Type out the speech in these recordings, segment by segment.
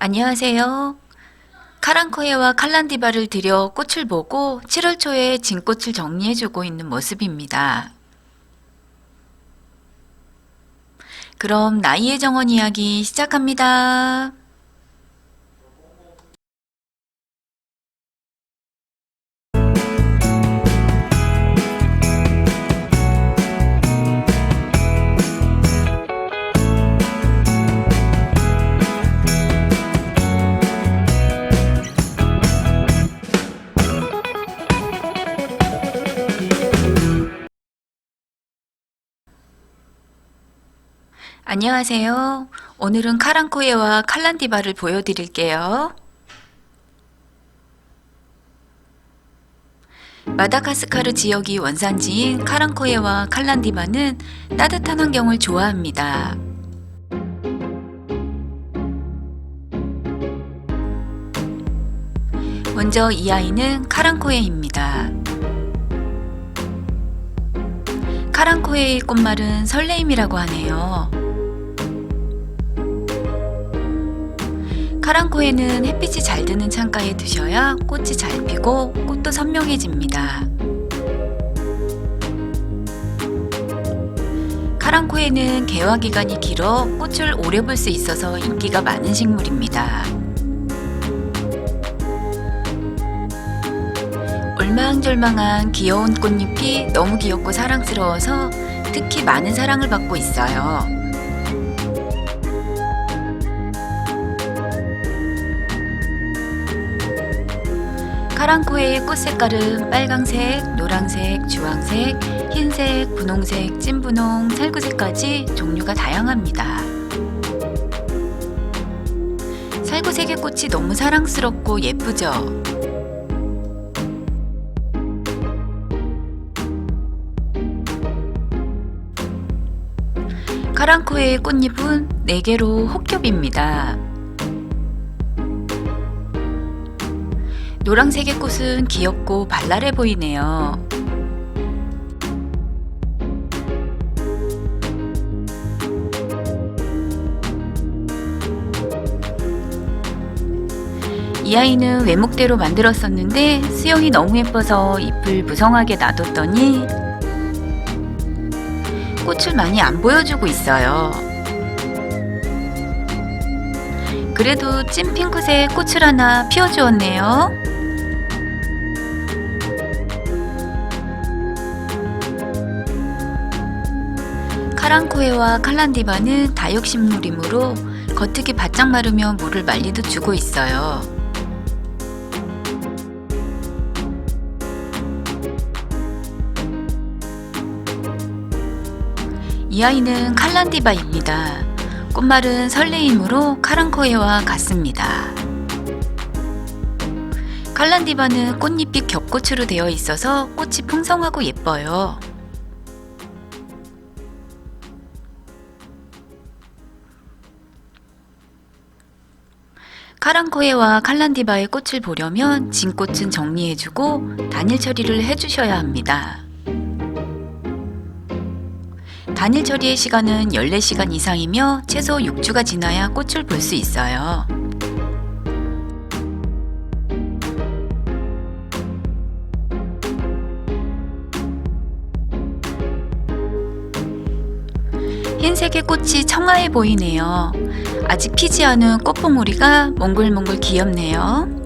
안녕하세요. 카랑코에와 칼란디바를 들여 꽃을 보고 7월 초에 진꽃을 정리해주고 있는 모습입니다. 그럼 나이의 정원 이야기 시작합니다. 안녕하세요. 오늘은 카랑코에와 칼란디바를 보여드릴게요. 마다가스카르 지역이 원산지인 카랑코에와 칼란디바는 따뜻한 환경을 좋아합니다. 먼저 이 아이는 카랑코에입니다. 카랑코에의 꽃말은 설레임이라고 하네요. 카랑코에는 햇빛이 잘 드는 창가에 두셔야 꽃이 잘 피고 꽃도 선명해집니다. 카랑코에는 개화 기간이 길어 꽃을 오래 볼 수 있어서 인기가 많은 식물입니다. 얼망절망한 귀여운 꽃잎이 너무 귀엽고 사랑스러워서 특히 많은 사랑을 받고 있어요. 카랑코에의 꽃 색깔은 빨강색, 노란색, 주황색, 흰색, 분홍색, 찐분홍, 살구색까지 종류가 다양합니다. 살구색의 꽃이 너무 사랑스럽고 예쁘죠? 카랑코의 꽃잎은 4개로 혹겹입니다. 노란색의 꽃은 귀엽고 발랄해 보이네요. 이 아이는 외목대로 만들었었는데 수영이 너무 예뻐서 잎을 무성하게 놔뒀더니 꽃을 많이 안 보여주고 있어요. 그래도 찐 핑크색 꽃을 하나 피워주었네요. 카랑코에와 칼란디바는 다육식물이므로 겉흙이 바짝 마르면 물을 말리듯 주고 있어요. 이 아이는 칼란디바입니다. 꽃말은 설레임으로 카랑코에와 같습니다. 칼란디바는 꽃잎이 겹꽃으로 되어 있어서 꽃이 풍성하고 예뻐요. 카랑코에와 칼란디바의 꽃을 보려면 진꽃은 정리해주고 단일 처리를 해주셔야 합니다. 단일 처리의 시간은 14시간 이상이며 최소 6주가 지나야 꽃을 볼 수 있어요. 흰색의 꽃이 청아해 보이네요. 아직 피지 않은 꽃봉오리가 몽글몽글 귀엽네요.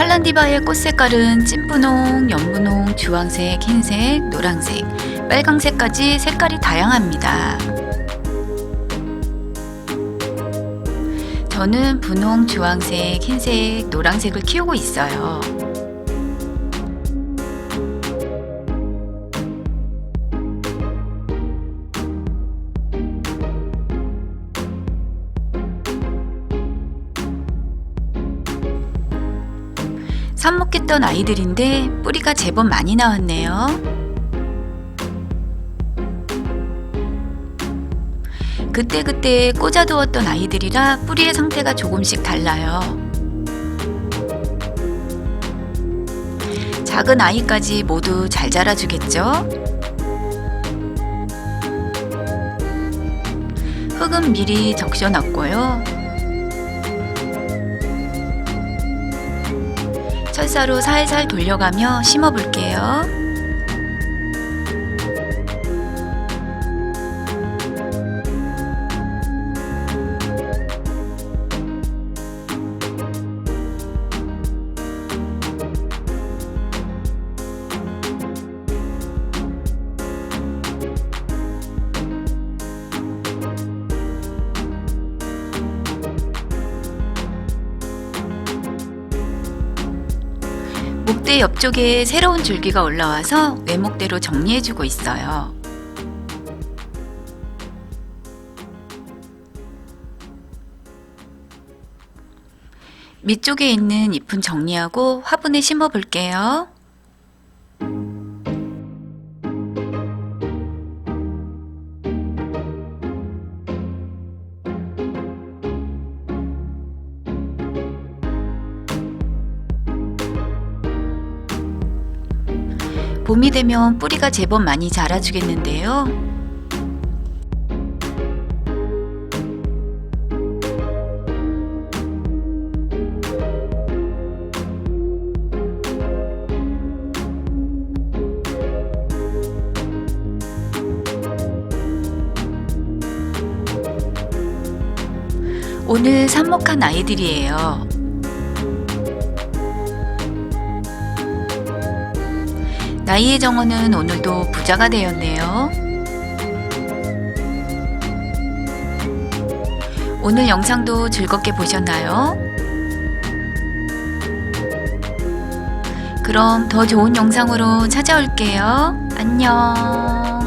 칼란디바의 꽃 색깔은 찐분홍, 연분홍, 주황색, 흰색, 노란색, 빨강색까지 색깔이 다양합니다. 저는 분홍, 주황색, 흰색, 노란색을 키우고 있어요. 삽목했던 아이들인데 뿌리가 제법 많이 나왔네요. 그때그때 꽂아두었던 아이들이라 뿌리의 상태가 조금씩 달라요. 작은 아이까지 모두 잘 자라주겠죠? 흙은 미리 적셔놨고요. 철사로 살살 돌려가며 심어볼게요. 목대 옆쪽에 새로운 줄기가 올라와서 외목대로 정리해주고 있어요. 밑쪽에 있는 잎은 정리하고 화분에 심어 볼게요. 봄이 되면 뿌리가 제법 많이 자라주겠는데요. 오늘 삽목한 아이들이에요. 나이의 정원은 오늘도 부자가 되었네요. 오늘 영상도 즐겁게 보셨나요? 그럼 더 좋은 영상으로 찾아올게요. 안녕.